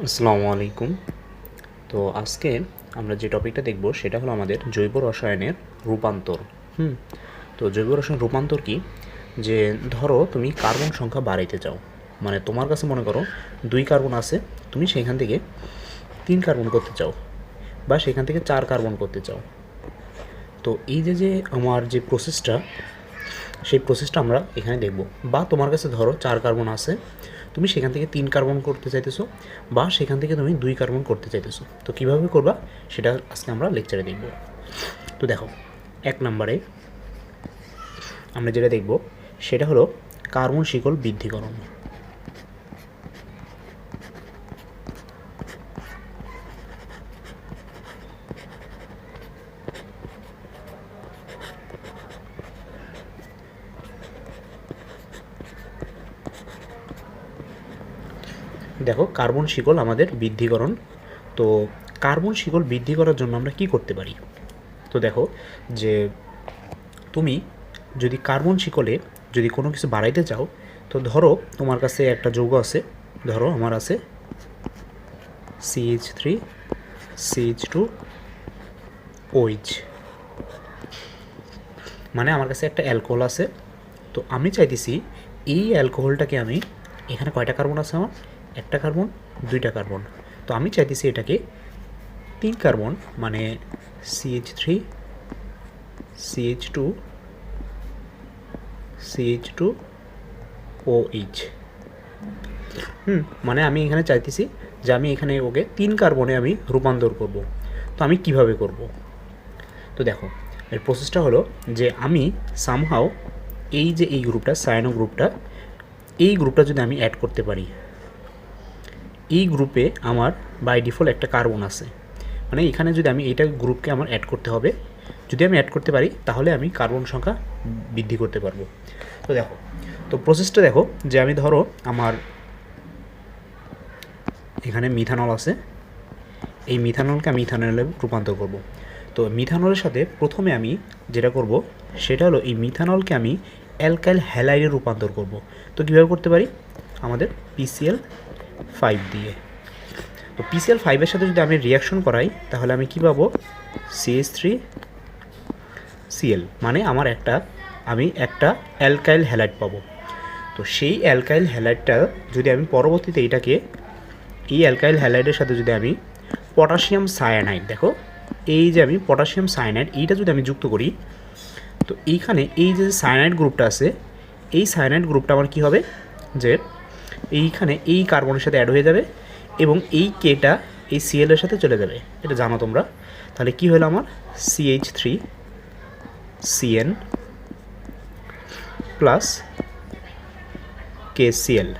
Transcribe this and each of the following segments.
আসসালামু আলাইকুম। তো আজকে আমরা যে টপিকটা দেখব, সেটা হলো আমাদের জৈব রসায়নের রূপান্তর। হুম? তো জৈব রসায়ন রূপান্তর কি? যে ধরো তুমি কার্বন সংখ্যা বাড়াইতে চাও মানে তোমার কাছে মনে করো দুই কার্বন আছে, তুমি সেখান থেকে তিন কার্বন করতে চাও বা সেখান থেকে চার কার্বন করতে চাও। তো এই যে যে আমার যে প্রসেসটা সেই প্রসেসটা আমরা এখানে দেখব। বা তোমার কাছে ধরো চার কার্বন আছে তুমি সেখান থেকে তিন কার্বন করতে চাইতেছো বা সেখান থেকে তুমি দুই কার্বন করতে চাইতেছো। তো কীভাবে করবা? সেটা আজকে আমরা লেকচারে দেখব। তো দেখো, এক নম্বরে আমরা যেটা দেখব, সেটা হলো কার্বন শিকল বৃদ্ধিকরণ। দেখো, কার্বন শিকল আমাদের বৃদ্ধিকরণ। তো কার্বন শিকল বৃদ্ধি করার জন্য আমরা কি করতে পারি? তো দেখো, যে তুমি যদি কার্বন শিকলে যদি কোনো কিছু বাড়াইতে চাও, তো ধরো তোমার কাছে একটা যৌগ আছে, ধরো আমার আছে CH three CH two O H মানে আমার কাছে একটা অ্যালকোহল আছে। তো আমি চাইতেছি এই অ্যালকোহলটাকে আমি, এখানে কয়টা কার্বন আছে আমার? একটা কার্বন, দুইটা কার্বন। তো আমি চাইতেছি এটাকে তিন কার্বন মানে CH three CH two CH two O H হুম মানে আমি এখানে চাইতেছি যে আমি এখানে ওকে তিন কার্বনে আমি রূপান্তর করব। তো আমি কীভাবে করব? তো দেখো, এর প্রসেসটা হলো যে আমি সামহাও এই যে এই গ্রুপটা সায়ানো গ্রুপটা এই গ্রুপটা যদি আমি অ্যাড করতে পারি এই গ্রুপে আমার বাই ডিফল্ট একটা কার্বন আছে। মানে এখানে যদি আমি এইটা গ্রুপকে আমার অ্যাড করতে হবে, যদি আমি অ্যাড করতে পারি, তাহলে আমি কার্বন সংখ্যা বৃদ্ধি করতে পারব। তো দেখো, তো প্রসেসটা দেখো যে আমি ধরো আমার এখানে মিথানল আছে। এই মিথানলকে আমি ইথানলে রূপান্তর করব। তো মিথানলের সাথে প্রথমে আমি যেটা করব, সেটা হলো এই মিথানলকে আমি অ্যালকাইল হ্যালাইডে রূপান্তর করব। তো কীভাবে করতে পারি? আমাদের পিসিএল ফাইভ দিয়ে। তো পিসিএল ফাইভের সাথে যদি আমি রিয়াকশন করাই, তাহলে আমি কী পাবো? সিএস থ্রি সিএল মানে আমার একটা, আমি একটা অ্যালকাইল হ্যালাইড পাবো। তো সেই অ্যালকাইল হ্যালাইডটা যদি আমি পরবর্তীতে এটাকে, এই অ্যালকাইল হ্যালাইডের সাথে যদি আমি পটাশিয়াম সায়ানাইড দেখো, এই যে আমি পটাশিয়াম সায়ানাইড এইটা যদি আমি যুক্ত করি, তো এইখানে এই যে সায়ানাইড গ্রুপটা আছে, এই সায়ানাইড গ্রুপটা আমার কী হবে? যে এইখানে এই কার্বনের সাথে অ্যাড হয়ে যাবে এবং এই কেটা এই সিএলের সাথে চলে যাবে। এটা জানো তোমরা? তাহলে কি হলো আমার? CH three CN plus K CL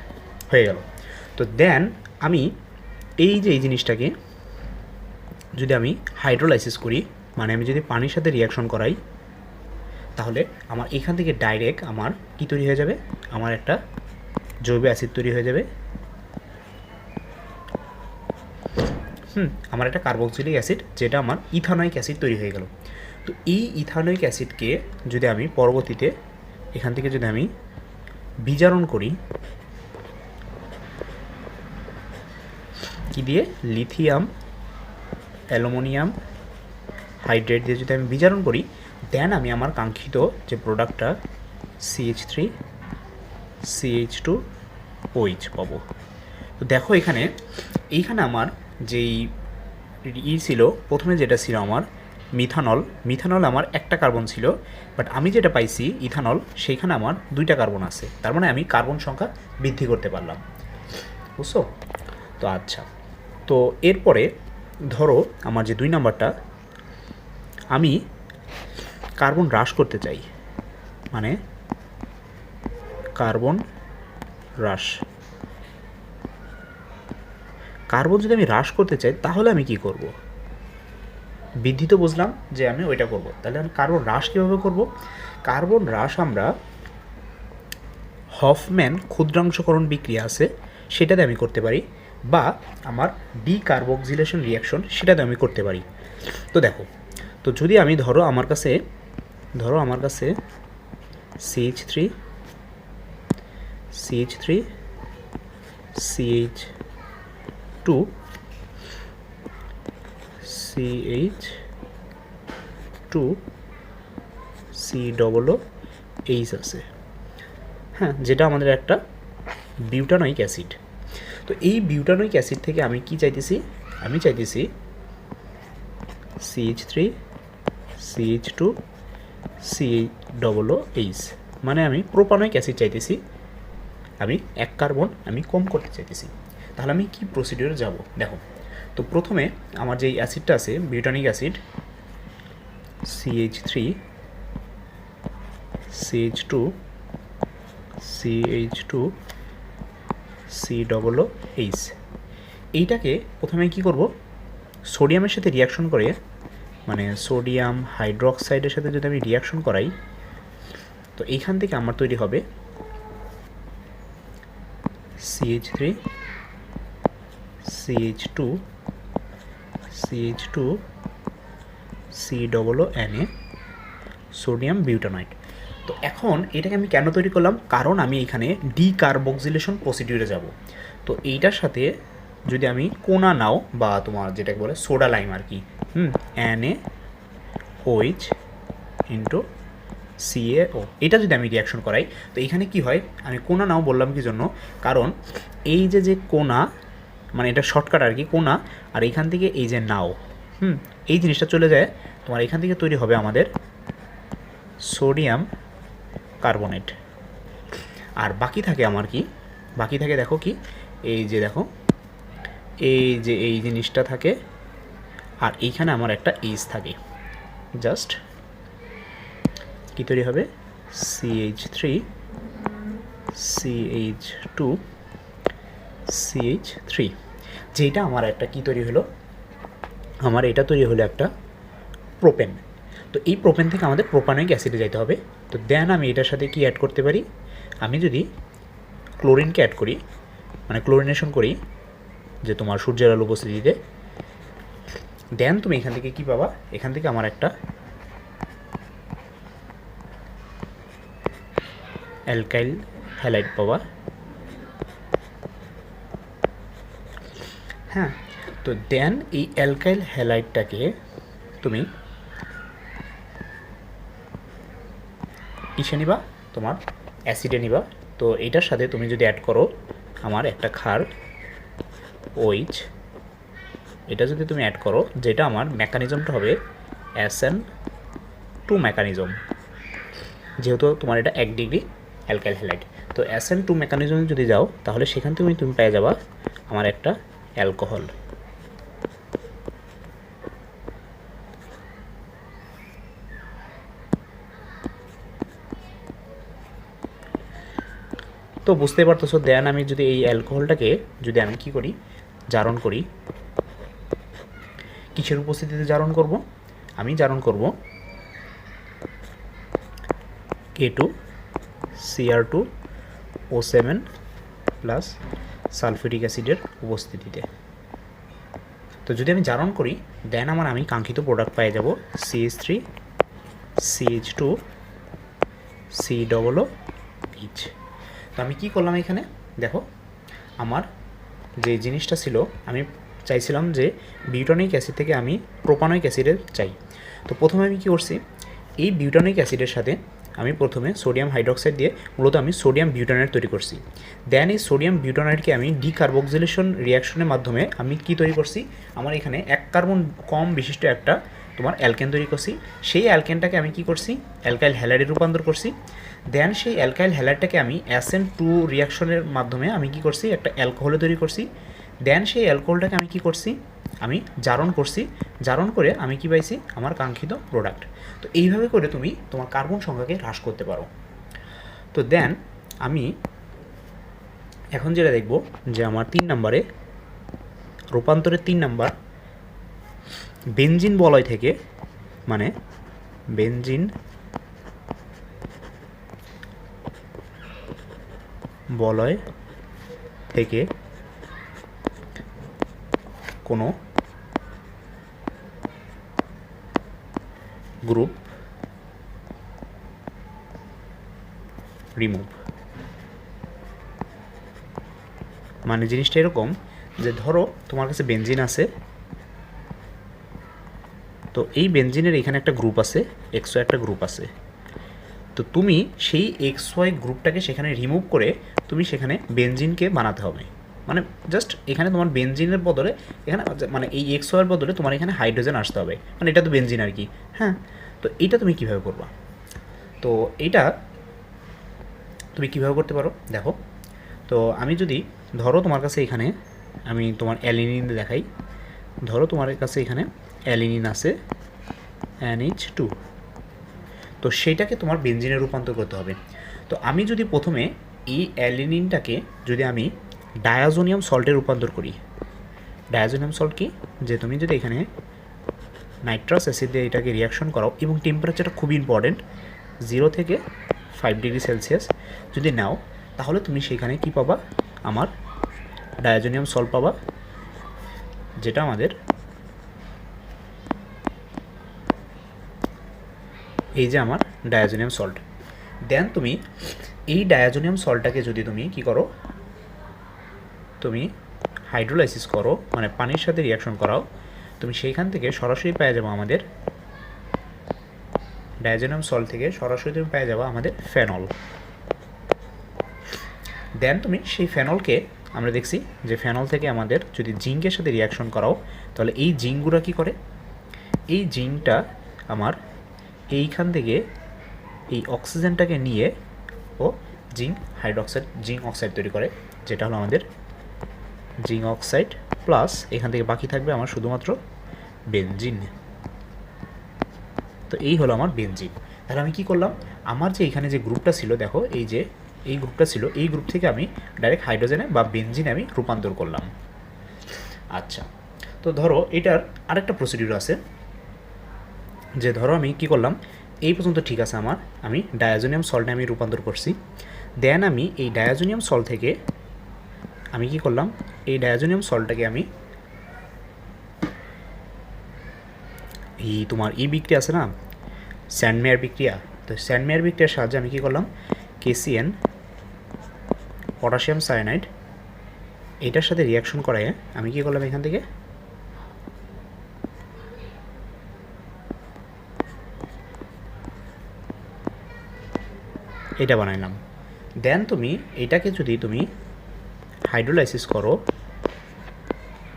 হয়ে গেল। তো দেন আমি এই যে এই জিনিসটাকে যদি আমি হাইড্রোলাইসিস করি মানে আমি যদি পানির সাথে রিয়াকশন করাই, তাহলে আমার এখান থেকে ডাইরেক্ট আমার কী তৈরি হয়ে যাবে? আমার একটা জৈব অ্যাসিড তৈরি হয়ে যাবে। হুম, আমার একটা কার্বক্সিলিক অ্যাসিড, যেটা আমার ইথানয়িক অ্যাসিড তৈরি হয়ে গেল। তো এই ইথানয়িক অ্যাসিডকে যদি আমি পরবর্তীতে এখান থেকে যদি আমি বিজারণ করি, কি দিয়ে? লিথিয়াম, অ্যালুমিনিয়াম, হাইড্রেট দিয়ে যদি আমি বিজারণ করি, দেন আমি আমার কাঙ্ক্ষিত যে প্রোডাক্টটা CH three CH two OH পাবো। তো দেখো এখানে, এইখানে আমার যেই ই ছিল, প্রথমে যেটা ছিল আমার মিথানল মিথানল আমার একটা কার্বন ছিল বাট আমি যেটা পাইছি ইথানল সেইখানে আমার দুইটা কার্বন আছে। তার মানে আমি কার্বন সংখ্যা বৃদ্ধি করতে পারলাম। বুঝছ? তো আচ্ছা। তো এরপরে ধরো আমার যে দুই নাম্বারটা, আমি কার্বন হ্রাস করতে চাই। মানে কার্বন হ্রাস। কার্বন যদি আমি হ্রাস করতে চাই, তাহলে আমি কি করব? বৃদ্ধি তো বুঝলাম যে আমি ওইটা করব। তাহলে আমি কার্বন হ্রাস কীভাবে করব? কার্বন হ্রাস আমরা হফম্যান ক্ষুদ্রাংশকরণ বিক্রিয়া আছে, সেটাতে আমি করতে পারি, বা আমার ডিকার্বক্সিলেশন রিয়াকশন সেটাতে আমি করতে পারি। তো দেখো, তো যদি আমি ধরো আমার কাছে, ধরো আমার কাছে CH three CH three CH two C H two C double O H আছে। হ্যাঁ যেটা আমাদের একটা বিউটানয়িক অ্যাসিড তো এই বিউটানয়িক অ্যাসিড থেকে আমি কি চাইতেছি? আমি চাইতেছি CH three CH two C double O H মানে আমি প্রোপানয়িক অ্যাসিড চাইতেছি। আমি এক কার্বন আমি কম করতে চাইতেছি। তাহলে আমি কি প্রসিডিওরে যাব? দেখো, তো প্রথমে আমার যেই অ্যাসিডটা আছে butanoic acid CH three CH two CH two C double O H এইটাকে প্রথমে কি করব? সোডিয়ামের সাথে রিয়াকশন করে মানে সোডিয়াম হাইড্রোক্সাইডের সাথে যদি আমি রিয়াকশন করাই, তো এইখান থেকে আমার তৈরি হবে CH three CH two CH two C double O N A sodium butanoate তো এখন এটাকে আমি কেন তৈরি করলাম? কারণ আমি এখানে ডিকার্বক্সিলেশন প্রসিডিউরে যাব। তো এইটার সাথে যদি আমি কোনা নাও বা তোমার যেটাকে বলে সোডা লাইম আর কি, হুম N A OH into CA, O, এটা যদি আমি রিয়াকশন করাই, তো এখানে কি হয়, আমি কোনা নাও বললাম কি জন্য, কারণ এই যে যে কোনা মানে এটা শর্টকাট আর কি, কোনা, আর এইখান থেকে এই যে নাও, হুম, এই জিনিসটা চলে যায়, তোমার এখান থেকে তৈরি হবে আমাদের সোডিয়াম কার্বনেট আর বাকি থাকে আমার কি, বাকি থাকে দেখো কি, এই যে দেখো, এই যে, এই জিনিসটা থাকে, আর এইখানে আমার একটা এইচ থাকে জাস্ট কী তৈরি হবে? CH three CH two CH three যেটা আমার একটা কী তৈরি হলো? আমার এটা তৈরি হলো একটা প্রোপেন তো এই প্রোপেন থেকে আমাদের প্রোপানিক অ্যাসিডে যেতে হবে। তো দেন আমি এটার সাথে কি অ্যাড করতে পারি? আমি যদি ক্লোরিনকে অ্যাড করি মানে ক্লোরিনেশন করি, যে তোমার সূর্যের আলো উপস্থিতিতে দেন তুমি এখান থেকে কি পাবা? এখান থেকে আমার একটা অ্যালকাইল হ্যালাইট পাবা হ্যাঁ তো দেন এই অ্যালকাইল হ্যালাইটটাকে তুমি কিসে নিবা? তোমার অ্যাসিডে নিবা। তো এইটার সাথে তুমি যদি অ্যাড করো আমার একটা খার ওইচ এটা যদি তুমি অ্যাড করো, যেটা আমার মেকানিজমটা হবে এন টু মেকানিজম যেহেতু তোমার এটা এক ডিগ্রি অ্যালকাইল হ্যালাইড তো এন টু মেকানিজমে যদি যাও, তাহলে সেখান থেকে তুমি পেয়ে যাবা আমার একটা অ্যালকোহল তো বুঝতে পারতেছো দেন আমি যদি এই অ্যালকোহলটাকে যদি আমি কি করি, জারণ করি, কিসের উপস্থিতিতে জারণ করব? আমি জারণ করব K two CR two O seven plus sulphuric অ্যাসিডের উপস্থিতিতে। তো যদি আমি জারণ করি দেন আমার আমি কাঙ্ক্ষিত প্রোডাক্ট পেয়ে যাব CH three CH two C double O H তো আমি কি করলাম এখানে? দেখো, আমার যে জিনিসটা ছিল, আমি চাইছিলাম যে বিউটানিক অ্যাসিড থেকে আমি প্রোপানিক অ্যাসিডে চাই। তো প্রথমে আমি কী করছি, এই বিউটানিক অ্যাসিডের সাথে আমি প্রথমে সোডিয়াম হাইড্রক্সাইড দিয়ে মূলত আমি সোডিয়াম বিউটানাইট তৈরি করছি। দেন এই সোডিয়াম বিউটানাইটকে আমি ডিকার্বক্সিলেশন রিয়াকশনের মাধ্যমে আমি কি তৈরি করছি? আমার এখানে এক কার্বন কম বিশিষ্ট একটা তোমার অ্যালকেন তৈরি করছি। সেই অ্যালকেনটাকে আমি কি করছি? অ্যালকাইল হ্যালাইডে রূপান্তর করছি। দেন সেই অ্যালকাইল হ্যালাইডটাকে আমি অ্যাসেন টু রিয়াকশনের মাধ্যমে আমি কি করছি? একটা অ্যালকোহলে তৈরি করছি। দেন সেই অ্যালকোহলটাকে আমি কি করছি? আমি জারণ করছি। জারণ করে আমি কি পাইছি? আমার কাঙ্ক্ষিত প্রোডাক্ট তো এইভাবে করে তুমি তোমার কার্বন সংখ্যাকে হ্রাস করতে পারো। তো দেন আমি এখন যেটা দেখব যে আমার তিন নম্বরে রূপান্তরের তিন নাম্বার বেঞ্জিন বলয় থেকে মানে বেঞ্জিন বলয় থেকে কোনো গ্রুপ রিমুভ মানে জিনিসটা এরকম যে ধরো তোমার কাছে বেঞ্জিন আছে, তো এই বেঞ্জিনের এখানে একটা গ্রুপ আছে এক্সো একটা গ্রুপ আছে। তো তুমি সেই এক্স ওয়াই গ্রুপটাকে সেখানে রিমুভ করে তুমি সেখানে বেঞ্জিনকে বানাতে হবে। মানে জাস্ট এখানে তোমার বেঞ্জিনের বদলে এখানে মানে এই এক্স ওয়াইয়ের বদলে তোমার এখানে হাইড্রোজেন আসতে হবে। মানে এটা তো বেঞ্জিন আর কি হ্যাঁ? তো এটা তুমি কীভাবে করবা? তো এটা তুমি কীভাবে করতে পারো? দেখো। তো আমি যদি ধরো তোমার কাছে এখানে আমি তোমার অ্যালিনিন দেখাই। ধরো তোমার কাছে এখানে অ্যালিনিন আছে এইচ টু তো সেইটাকে তোমার বেঞ্জিনে রূপান্তর করতে হবে। তো আমি যদি প্রথমে এই অ্যালিনিনটাকে যদি আমি ডায়াজোনিয়াম সল্টে রূপান্তর করি। ডায়াজোনিয়াম সল্ট কি? যে তুমি যদি এখানে নাইট্রাস অ্যাসিড দিয়ে এটাকে রিয়াকশন করাও এবং টেম্পারেচারটা খুবই ইম্পর্টেন্ট জিরো থেকে ফাইভ ডিগ্রি সেলসিয়াস যদি নাও, তাহলে তুমি সেখানে কি পাবা? আমার ডায়াজোনিয়াম সল্ট পাবা, যেটা আমাদের এই যে আমার ডায়াজোনিয়াম সল্ট। দেন তুমি এই ডায়াজোনিয়াম সল্টটাকে যদি তুমি কি করো তুমি হাইড্রোলাইসিস করো মানে পানির সাথে রিয়াকশন করাও, তুমি সেইখান থেকে সরাসরি পেয়ে যাব আমাদের ডায়াজোনিয়াম সল থেকে সরাসরি তুমি পেয়ে যাব আমাদের ফেনল দেন তুমি সেই ফেনলকে আমরা দেখছি যে ফেনল থেকে আমাদের যদি জিঙ্কের সাথে রিয়াকশন করাও, তাহলে এই জিঙ্কগুলো কী করে? এই জিঙ্কটা আমার এইখান থেকে এই অক্সিজেনটাকে নিয়ে ও জিঙ্ক হাইড্রোক্সাইড জিঙ্ক অক্সাইড তৈরি করে, যেটা হলো আমাদের জিঙ্ক অক্সাইড, প্লাস এখান থেকে বাকি থাকবে আমার শুধুমাত্র বেনজিন। তো এই হলো আমার বেনজিন। তাহলে আমি কি করলাম? আমার যে এখানে যে গ্রুপটা ছিল, দেখো, এই যে, এই গ্রুপটা ছিল, এই গ্রুপ থেকে আমি ডাইরেক্ট হাইড্রোজেনে বা বেনজিনে আমি রূপান্তর করলাম। আচ্ছা তো ধরো, এটার আরেকটা প্রসিডিউর আছে, যে ধরো আমি কি করলাম, এই পর্যন্ত ঠিক আছে আমার, আমি ডায়াজোনিয়াম সল্টে আমি রূপান্তর করছি। দেন আমি এই ডায়াজোনিয়াম সল্ট থেকে আমি কি করলাম এই ডায়াজোনিয়াম সল্টটাকে আমি এই তোমার ই বিক্রিয়া আছে না? স্যান্ডমেয়ার বিক্রিয়া। তো স্যান্ডমেয়ার বিক্রিয়ার সাহায্যে আমি কি করলাম? কেসিএন পটাশিয়াম সায়ানাইড এটার সাথে রিয়াকশন করায় আমি কি করলাম এখান থেকে? এটা বানাইলাম। দেন তুমি এটাকে যদি তুমি হাইড্রোলাইসিস করো,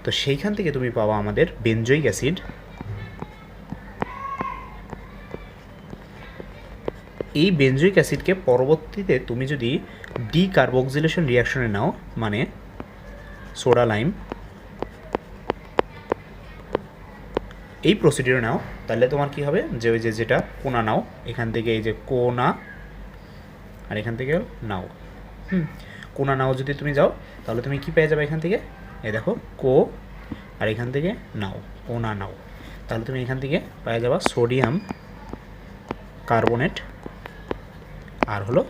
তো সেইখান থেকে তুমি পাবা আমাদের বেনজয়িক অ্যাসিড। এই বেনজয়িক অ্যাসিডকে পরবর্তীতে তুমি যদি ডি কার্বক্সিলেশন রিয়াকশনে নাও মানে সোডা লাইম, এই প্রসিডিওর নাও, তাহলে তোমার কি হবে? যে ওই যে যেটা কোনা নাও, এখান থেকে এই যে কোনা, আর এখান থেকে নাও। হুম, কোনা নাও যদি তুমি যাও তাহলে তুমি কি পেয়ে যাবে এখান থেকে? এই দেখো, কো, আর এখান থেকে নাও কোনা নাও। তাহলে তুমি এখান থেকে পেয়ে যাবা সোডিয়াম কার্বনেট, আর হলো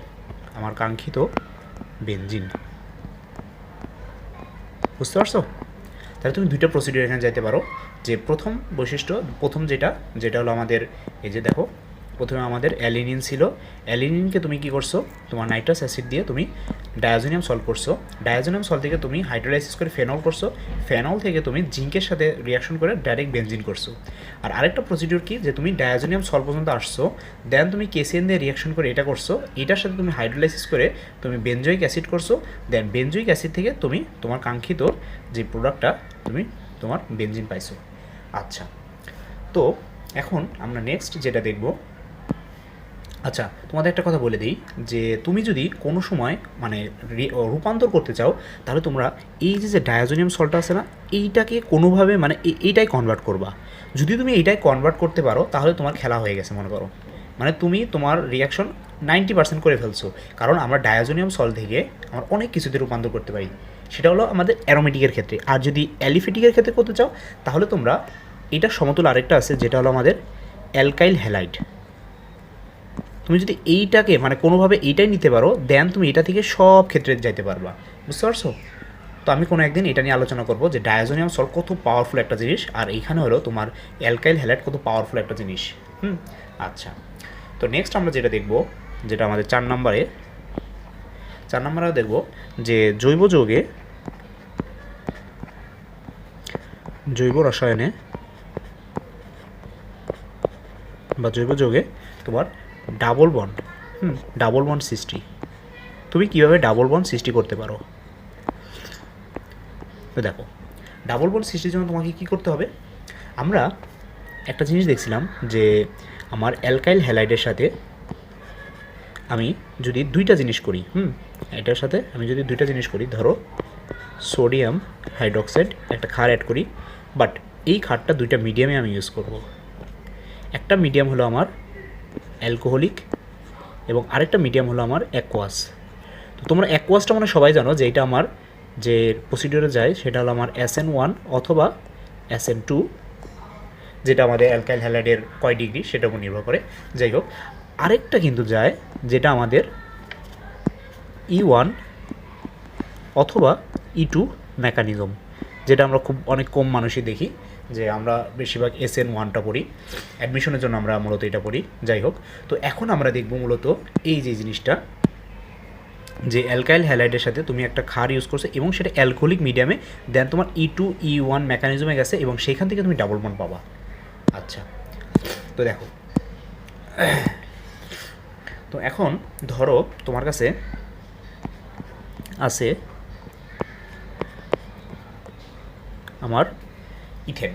আমার কাঙ্ক্ষিত বেনজিন। বুঝতে পারছ? তাহলে তুমি দুইটা প্রসিডিওর এখানে যাইতে পারো। যে প্রথম বৈশিষ্ট্য, প্রথম যেটা যেটা হলো আমাদের এই যে দেখো প্রথমে আমাদের অ্যালিনিন ছিল। অ্যালিনিনকে তুমি কি করছ? তোমার নাইট্রাস অ্যাসিড দিয়ে তুমি ডায়াজোনিয়াম সলভ করছ। ডায়াজোনিয়াম সল থেকে তুমি হাইড্রোলাইসিস করে ফেনল করছ। ফেনল থেকে তুমি জিঙ্কের সাথে রিয়াকশন করে ডাইরেক্ট বেনজিন করছ। আর আরেকটা প্রসিডিউর কি? যে তুমি ডায়াজোনিয়াম সল পর্যন্ত আসছো দেন তুমি কেসিএন দিয়ে রিয়াকশন করে এটা করছ। এটার সাথে তুমি হাইড্রোলাইসিস করে তুমি বেনজয়িক অ্যাসিড করছ। দেন বেনজয়িক অ্যাসিড থেকে তুমি তোমার কাঙ্ক্ষিত যে প্রোডাক্টটা তুমি তোমার বেনজিন পাইছো। আচ্ছা তো এখন আমরা নেক্সট যেটা দেখব আচ্ছা তোমাদের একটা কথা বলে দিই, যে তুমি যদি কোনো সময় মানে রূপান্তর করতে চাও, তাহলে তোমরা এই যে যে ডায়াজোনিয়াম সল্টটা আছে না, এইটাকে কোনোভাবে মানে এইটাই কনভার্ট করবা। যদি তুমি এইটাই কনভার্ট করতে পারো, তাহলে তোমার খেলা হয়ে গেছে, মনে করো। মানে তুমি তোমার রিয়াকশন নাইনটি পার্সেন্ট করে ফেলছো। কারণ আমরা ডায়াজোনিয়াম সল থেকে আমরা অনেক কিছুতে রূপান্তর করতে পারি। সেটা হলো আমাদের অ্যারোমেটিকের ক্ষেত্রে। আর যদি অ্যালিফেটিকের ক্ষেত্রে করতে চাও, তাহলে তোমরা এটা সমতুল আরেকটা আছে, যেটা হলো আমাদের অ্যালকাইল হ্যালাইড তুমি যদি এইটাকে মানে কোনোভাবে এইটাই নিতে পারো দেন তুমি এটা থেকে সব ক্ষেত্রে যাইতে পারবা। বুঝতে পারছ? তো আমি কোনো একদিন এটা নিয়ে আলোচনা করব যে ডায়াজোনিয়াম সল্ট কত পাওয়ারফুল একটা জিনিস, আর এইখানে হলো তোমার অ্যালকাইল হ্যালাইট কত পাওয়ারফুল একটা জিনিস। হুম? আচ্ছা। তো নেক্সট আমরা যেটা দেখব, যেটা আমাদের চার নম্বরে চার নম্বরে দেখব যে জৈব যৌগে, জৈব রসায়নে বা জৈব যোগে তোমার ডাবল বন্ড, হুম, ডাবল বন্ড সৃষ্টি। তুমি কীভাবে ডাবল বন্ড সৃষ্টি করতে পারো? তো দেখো, ডাবল বন্ড সৃষ্টির জন্য তোমাকে কী করতে হবে? আমরা একটা জিনিস দেখছিলাম যে আমার অ্যালকাইল হ্যালাইডের সাথে আমি যদি দুইটা জিনিস করি, হুম, এটার সাথে আমি যদি দুইটা জিনিস করি, ধরো সোডিয়াম হাইড্রোক্সাইড একটা ক্ষার অ্যাড করি বাট এই ক্ষারটা দুইটা মিডিয়ামে আমি ইউজ করব। একটা মিডিয়াম হলো আমার অ্যালকোহলিক এবং আরেকটা মিডিয়াম হলো আমার অ্যাকোয়াস তো তোমরা অ্যাকোয়াসটা মানে সবাই জানো যে এটা আমার যে প্রসিডিওরে যায় সেটা হলো আমার এস এন ওয়ান অথবা এস এন টু যেটা আমাদের অ্যালকাইল হ্যালাইডের কয় ডিগ্রি সেটার উপর নির্ভর করে। যাই হোক, আরেকটা কিন্তু যায় যেটা আমাদের ই ওয়ান অথবা ই টু মেকানিজম যেটা আমরা খুব অনেক কম মানুষই দেখি। যে আমরা বেশিরভাগ এস এন ওয়ানটা পড়ি। অ্যাডমিশনের জন্য আমরা মূলত এটা পড়ি, যাই হোক। তো এখন আমরা দেখব মূলত এই যে জিনিসটা, যে অ্যালকাইল হ্যালাইডের সাথে তুমি একটা ক্ষার ইউজ করছ এবং সেটা অ্যালকোহলিক মিডিয়ামে দেন তোমার ই টু ই ওয়ান মেকানিজমে গেছে এবং সেখান থেকে তুমি ডাবল বন্ড পাবা। আচ্ছা তো দেখো। তো এখন ধরো তোমার কাছে আছে আমার ইথেন।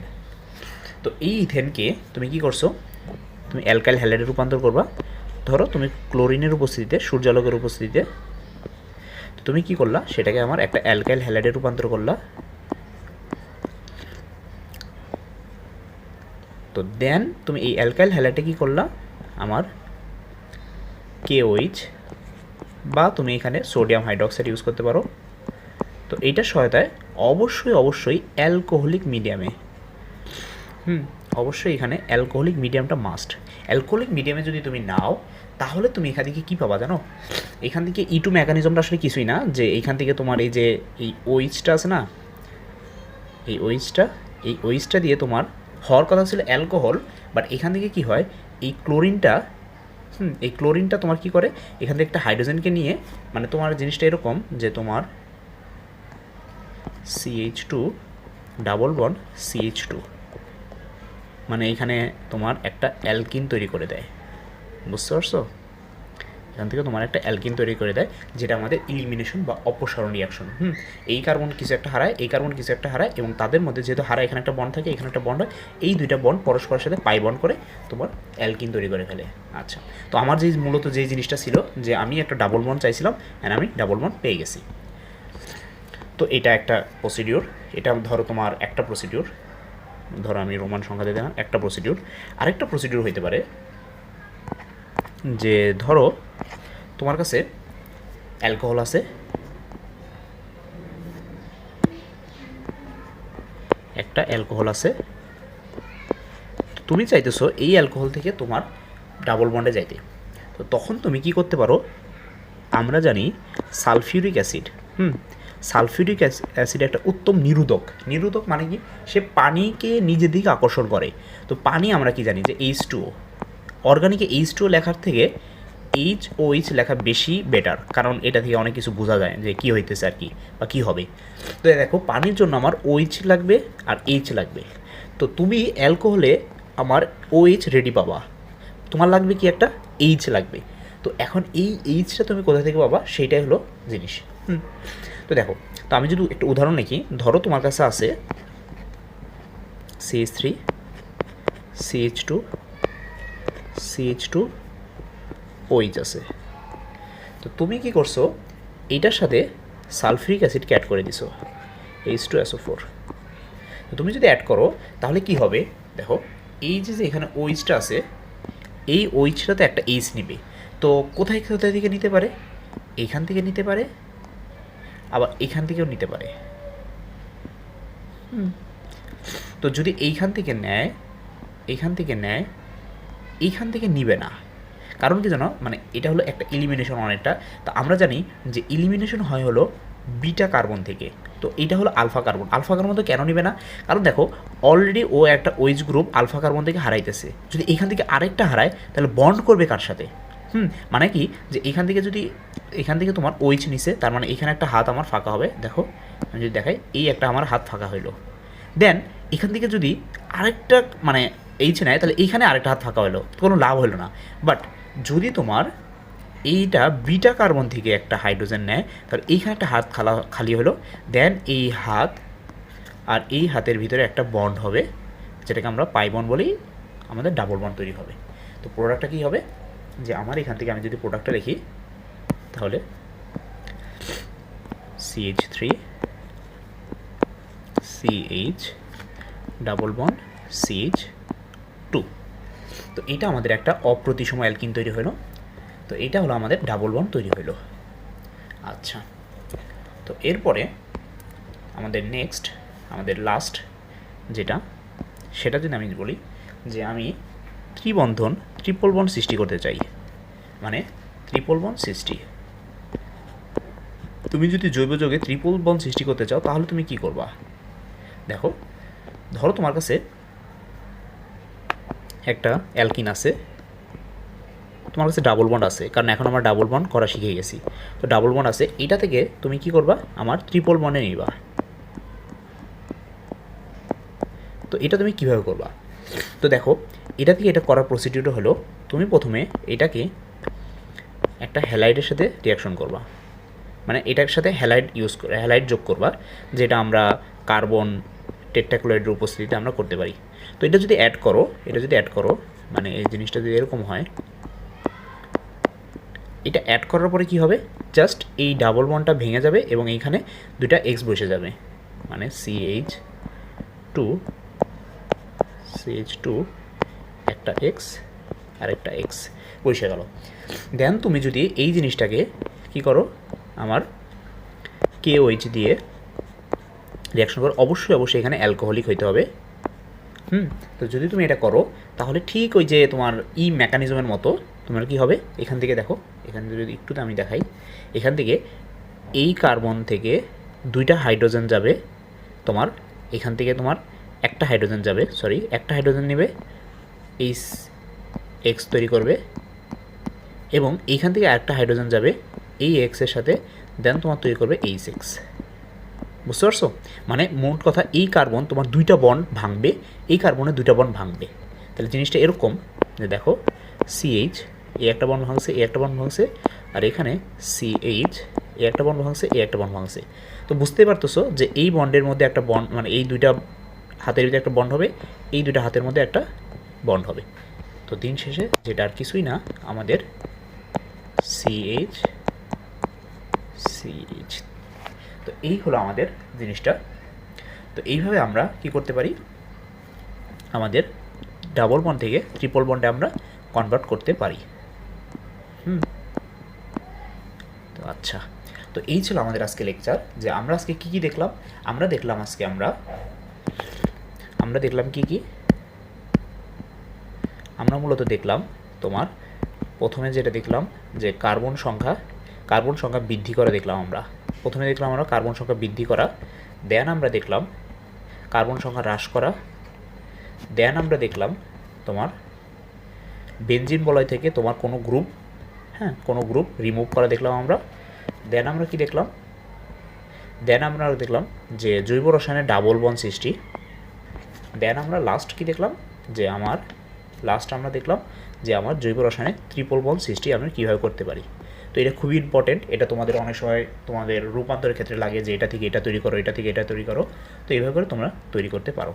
তো এই ইথেনকে তুমি কি করছ? তুমি অ্যালকাইল হ্যালাইডে রূপান্তর করবা। ধরো তুমি ক্লোরিনের উপস্থিতিতে, সূর্যালোকের উপস্থিতিতে। তুমি কি করলা? সেটাকে আমার একটা অ্যালকাইল হ্যালাইডে রূপান্তর করলা। তো দেন তুমি এই অ্যালকাইল হ্যালাইডে কি করলা? আমার কেওইচ বা তুমি এখানে সোডিয়াম হাইড্রোক্সাইড ইউজ করতে পারো। তো এইটার সহায়তায় অবশ্যই অবশ্যই অ্যালকোহলিক মিডিয়ামে হুম। অবশ্যই এখানে অ্যালকোহলিক মিডিয়ামটা মাস্ট অ্যালকোহলিক মিডিয়ামে যদি তুমি নাও তাহলে তুমি এখান থেকে কী পাবা জানো? এখান থেকে ইটু মেকানিজমটা আসলে কিছুই না যে এইখান থেকে তোমার এই যে এই ওইচটা আছে না? এই ওইচটা এই ওইচটা দিয়ে তোমার হওয়ার কথা ছিল অ্যালকোহল বাট এখান থেকে কি হয় এই ক্লোরিনটা হুম এই ক্লোরিনটা তোমার কি করে? এখান থেকে একটা হাইড্রোজেনকে নিয়ে মানে তোমার জিনিসটা এরকম যে তোমার CH two double bond CH two মানে এখানে তোমার একটা অ্যালকিন তৈরি করে দেয়। বুঝতে পারছ? এখান থেকে তোমার একটা অ্যালকিন তৈরি করে দেয়, যেটা আমাদের ইলিমিনেশন বা অপসারণ রিয়াকশন হুম? এই কার্বন কিছু একটা হারায়, এই কার্বন কিছু একটা হারায়, এবং তাদের মধ্যে যেহেতু হারায়, এখানে একটা বন্ড থাকে, এখানে একটা বন্ড হয়, এই দুইটা বন্ড পরস্পরের সাথে পাই বন্ড করে তোমার অ্যালকিন তৈরি করে ফেলে। আচ্ছা তো আমার যে মূলত যে জিনিসটা ছিল, যে আমি একটা ডাবল বন্ড চাইছিলাম অ্যান্ড আমি ডাবল বন্ড পেয়ে গেছি। তো এটা একটা প্রসিডিওর এটা ধরো তোমার একটা প্রসিডিওর ধরো আমি রোমান সংখ্যা দিয়ে দিলাম, একটা প্রসিডিওর আরেকটা প্রসিডিওর হইতে পারে যে ধরো তোমার কাছে অ্যালকোহল আছে। একটা অ্যালকোহল আছে। তুমি চাইতেছো এই অ্যালকোহল থেকে তোমার ডাবল বন্ডে যাইতে। তো তখন তুমি কি করতে পারো? আমরা জানি সালফিউরিক অ্যাসিড, হুম? সালফিউরিক অ্যাসিড একটা উত্তম নিরোধক। নিরোধক মানে কি? সে পানিকে নিজের দিকে আকর্ষণ করে। তো পানি আমরা কি জানি? যে এইচ টু অর্গানিকে এইচ টু লেখার থেকে এইচ ও এইচ লেখা বেশি বেটার কারণ এটা থেকে অনেক কিছু বোঝা যায় যে কী হইতেছে আর কি বা কী হবে। তো দেখো, পানির জন্য আমার ওইচ লাগবে আর এইচ লাগবে। তো তুমি অ্যালকোহলে আমার ওইচ রেডি পাবা। তোমার লাগবে কি একটা? এইচ লাগবে। তো এখন এই এইচটা তুমি কোথা থেকে পাবা? সেইটাই হলো জিনিস। হুম। তো দেখো, তো আমি যদি একটা উদাহরণ লিখি ধরো তোমার কাছে আছে CH three CH two CH two OH আছে। তো তুমি কি করছ, এইটার সাথে সালফিউরিক অ্যাসিডকে অ্যাড করে দিছো এইচ টু এসও ফোর তুমি যদি অ্যাড করো, তাহলে কি হবে, দেখো, এই যে যে এখানে ওইচটা আছে, এই ওইচটাতে একটা এইচ নিবে। তো কোথায় কোথায় থেকে নিতে পারে? এইখান থেকে নিতে পারে আবার এখান থেকেও নিতে পারে। তো যদি এইখান থেকে নেয় এইখান থেকে নেয় এইখান থেকে নিবে না। কারণ কি জানো? মানে এটা হলো একটা ইলিমিনেশন অনেকটা তো আমরা জানি যে ইলিমিনেশন হয় হলো বিটা কার্বন থেকে। তো এটা হলো আলফা কার্বন আলফা কার্বন তো কেন নিবে না? কারণ দেখো অলরেডি ও একটা ওয়েজ গ্রুপ আলফা কার্বন থেকে হারাইতেছে। যদি এখান থেকে আরেকটা হারায় তাহলে বন্ড করবে কার সাথে? হুম মানে কি যে এখান থেকে যদি, এখান থেকে তোমার ওইচ নিছে তার মানে এখানে একটা হাত আমার ফাঁকা হবে, দেখো, আমি যদি দেখাই, এই একটা আমার হাত ফাঁকা হইল। দেন এখান থেকে যদি আরেকটা মানে এইচ নেয়, তাহলে এইখানে আরেকটা হাত থাকা হলো কোনো লাভ হলো না। বাট যদি তোমার এইটা বিটা কার্বন থেকে একটা হাইড্রোজেন নেয়, তাহলে এইখানে একটা হাত খালা, খালি হলো দেন এই হাত আর এই হাতের ভিতরে একটা বন্ড হবে, যেটাকে আমরা পাই বন্ড বলি আমাদের ডাবল বন্ড তৈরি হবে। তো প্রোডাক্টটা কী হবে? যে আমার এখান থেকে আমি যদি প্রোডাক্টটা লিখি, তাহলে CH three CH double bond CH two তো এটা আমাদের একটা অপ্রতিসম অ্যালকিন তৈরি হলো। তো এটা হলো আমাদের ডাবল বন্ড তৈরি হলো। আচ্ছা। তো এরপরে আমাদের নেক্সট আমাদের লাস্ট যেটা, সেটা যদি আমি বলি যে আমি ত্রিবন্ধন ট্রিপল বন্ড সৃষ্টি করতে চাই। মানে ট্রিপল বন্ড সৃষ্টি। তুমি যদি জৈব যোগে ত্রিপল বন্ড সৃষ্টি করতে চাও, তাহলে তুমি কি করবা? দেখো, ধরো তোমার কাছে একটা অ্যালকিন আছে। তোমার কাছে ডাবল বন্ড আছে, কারণ এখন আমরা ডাবল বন্ড করা শিখে গেছি। তো ডাবল বন্ড আছে এটা থেকে তুমি কি করবা? আমার ট্রিপল বন্ডে নিবা। তো এটা তুমি কীভাবে করবা? তো দেখো এটা থেকে এটা করার প্রসিডিউর হলো, তুমি প্রথমে এটাকে একটা হ্যালাইডের সাথে রিয়াকশন করবা। মানে এটার সাথে হ্যালাইড ইউজ করে হ্যালাইড যোগ করবা, যেটা আমরা কার্বন টেট্রাক্লোরাইডের উপস্থিতিতে আমরা করতে পারি। তো এটা যদি অ্যাড করো, এটা যদি অ্যাড করো মানে এই জিনিসটা যদি এরকম হয়, এটা অ্যাড করার পরে কি হবে? জাস্ট এই ডাবল বনটা ভেঙে যাবে এবং এইখানে দুইটা এক্স বসে যাবে। মানে সিএইচ টু সিএইচ টু একটা এক্স আর একটা এক্স বসে গেল। দেন তুমি যদি এই জিনিসটাকে কি করো? আমার কে ওইচ দিয়ে রিয়াকশন করো। অবশ্যই অবশ্যই এখানে অ্যালকোহলিক হইতে হবে। হুম? তো যদি তুমি এটা করো, তাহলে ঠিক ওই যে তোমার ই মেকানিজমের মতো তোমার কি হবে? এখান থেকে দেখো, এখান থেকে যদি একটু আমি দেখাই, এখান থেকে এই কার্বন থেকে দুইটা হাইড্রোজেন যাবে, তোমার এখান থেকে তোমার একটা হাইড্রোজেন যাবে সরি একটা হাইড্রোজেন নেবে এই এক্স তৈরি করবে এবং এইখান থেকে আরেকটা হাইড্রোজেন যাবে এই এক্সের সাথে দেন তোমার তৈরি করবে এই এক্স বুঝতে পারছ? মানে মোট কথা এই কার্বন তোমার দুইটা বন্ড ভাঙবে, এই কার্বনে দুইটা বন্ড ভাঙবে। তাহলে জিনিসটা এরকম, যে দেখো সিএইচ এ একটা বন ভাঙছে, এ একটা বন ভাঙছে, আর এখানে সিএইচ এ একটা বন্ড ভাঙছে, এ একটা বন ভাঙছে। তো বুঝতেই পারতেছো যে এই বন্ডের মধ্যে একটা বন্ড মানে এই দুইটা হাতের ভিতরে একটা বন্ড হবে, এই দুইটা হাতের মধ্যে একটা বন্ড হবে। তো দিন শেষে যেটা আর কিছুই না, আমাদের সিএইচ সিএইচ তো এই হলো আমাদের জিনিসটা। তো এইভাবে আমরা কি করতে পারি? আমাদের ডাবল বন্ড থেকে ট্রিপল বন্ডে আমরা কনভার্ট করতে পারি। হুম। তো আচ্ছা। তো এই ছিল আমাদের আজকে লেকচার যে আমরা আজকে কি কি দেখলাম? আমরা দেখলাম আজকে আমরা আমরা দেখলাম কি কি? আমরা মূলত দেখলাম তোমার, প্রথমে যেটা দেখলাম যে কার্বন সংখ্যা কার্বন সংখ্যা বৃদ্ধি করা দেখলাম আমরা। প্রথমে দেখলাম আমরা কার্বন সংখ্যা বৃদ্ধি করা, দেন আমরা দেখলাম কার্বন সংখ্যা হ্রাস করা, দেন আমরা দেখলাম তোমার বেঞ্জিন বলয় থেকে তোমার কোনো গ্রুপ হ্যাঁ কোনো গ্রুপ রিমুভ করা দেখলাম আমরা, দেন আমরা কি দেখলাম, দেন আমরা দেখলাম যে জৈব রসায়নের ডাবল বন সৃষ্টি, দেন আমরা লাস্ট কি দেখলাম যে আমার লাস্ট আমরা দেখলাম যে আমার জৈব রসায়নে ত্রিপল বন সৃষ্টি আমরা কীভাবে করতে পারি। তো এটা খুবই ইম্পর্টেন্ট এটা তোমাদের অনেক সময় তোমাদের রূপান্তরের ক্ষেত্রে লাগে যে এটা থেকে এটা তৈরি করো, এটা থেকে এটা তৈরি করো। তো এইভাবে করে তোমরা তৈরি করতে পারো।